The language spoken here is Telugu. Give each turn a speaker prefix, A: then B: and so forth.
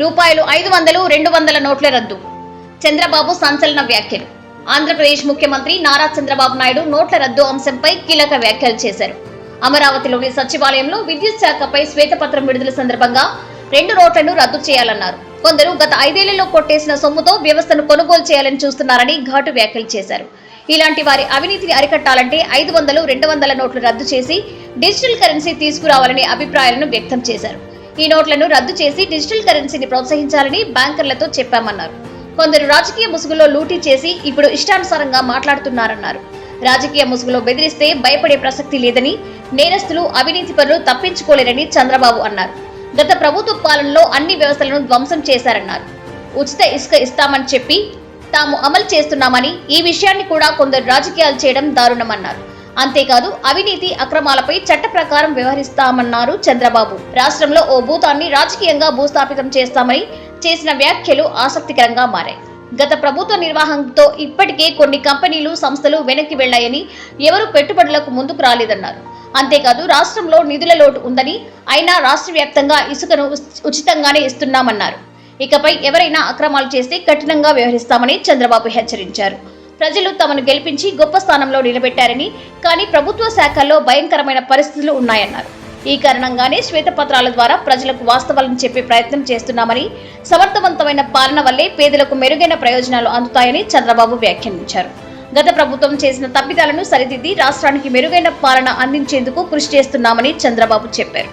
A: రూపాయలు ఐదు వందలు రెండు వందల నోట్ల రద్దు. చంద్రబాబు సంచలన వ్యాఖ్యలు. ఆంధ్రప్రదేశ్ ముఖ్యమంత్రి నారా చంద్రబాబు నాయుడు నోట్ల రద్దు అంశంపై కీలక వ్యాఖ్యలు చేశారు. అమరావతిలోని సచివాలయంలో విద్యుత్ శాఖపై శ్వేతపత్రం విడుదల సందర్భంగా రెండు నోట్లను రద్దు చేయాలన్నారు. కొందరు గత ఐదేళ్ళలో కొట్టేసిన సొమ్ముతో వ్యవస్థను కొనుగోలు చేయాలని చూస్తున్నారని ఘాటు వ్యాఖ్యలు చేశారు. ఇలాంటి వారి అవినీతిని అరికట్టాలంటే ఐదు వందలు రెండు వందల నోట్లు రద్దు చేసి డిజిటల్ కరెన్సీ తీసుకురావాలనే అభిప్రాయాలను వ్యక్తం చేశారు. ఈ నోట్లను రద్దు చేసి డిజిటల్ కరెన్సీని ప్రోత్సహించాలని బ్యాంకర్లతో చెప్పామన్నారు. కొందరు రాజకీయ ముసుగులో లూటీ చేసి ఇప్పుడు ఇష్టానుసారంగా మాట్లాడుతున్నారన్నారు. రాజకీయ ముసుగులో బెదిరిస్తే భయపడే ప్రసక్తి లేదని నేరస్తులు అవినీతి పనులు తప్పించుకోలేరని చంద్రబాబు అన్నారు. గత ప్రభుత్వ పాలనలో అన్ని వ్యవస్థలను ధ్వంసం చేశారన్నారు. ఉచిత ఇసుక ఇస్తామని చెప్పి తాము అమలు చేస్తున్నామని ఈ విషయాన్ని కూడా కొందరు రాజకీయాలు చేయడం దారుణమన్నారు. అంతేకాదు అవినీతి అక్రమాలపై చట్ట ప్రకారం వ్యవహరిస్తామన్నారు చంద్రబాబు. రాష్ట్రంలో ఓ భూతాన్ని రాజకీయంగా భూస్థాపితం చేస్తామని చేసిన వ్యాఖ్యలు ఆసక్తికరంగా మారాయి. గత ప్రభుత్వ నిర్వహణతో ఇప్పటికే కొన్ని కంపెనీలు సంస్థలు వెనక్కి వెళ్ళాయని ఎవరు పెట్టుబడులకు ముందుకు రాలేదన్నారు. అంతేకాదు రాష్ట్రంలో నిధుల లోటు ఉందని అయినా రాష్ట్ర వ్యాప్తంగా ఇసుకను ఉచితంగానే ఇస్తున్నామన్నారు. ఇకపై ఎవరైనా అక్రమాలు చేస్తే కఠినంగా వ్యవహరిస్తామని చంద్రబాబు హెచ్చరించారు. ప్రజలు తమను గెలిపించి గొప్ప స్థానంలో నిలబెట్టారని కానీ ప్రభుత్వ శాఖల్లో భయంకరమైన పరిస్థితులు ఉన్నాయన్నారు. ఈ కారణంగానే శ్వేతపత్రాల ద్వారా ప్రజలకు వాస్తవాలను చెప్పే ప్రయత్నం చేస్తున్నామని సమర్థవంతమైన పాలన వల్లే పేదలకు మెరుగైన ప్రయోజనాలు అందుతాయని చంద్రబాబు వ్యాఖ్యానించారు. గత ప్రభుత్వం చేసిన తప్పిదాలను సరిదిద్ది రాష్ట్రానికి మెరుగైన పాలన అందించేందుకు కృషి చేస్తున్నామని చంద్రబాబు చెప్పారు.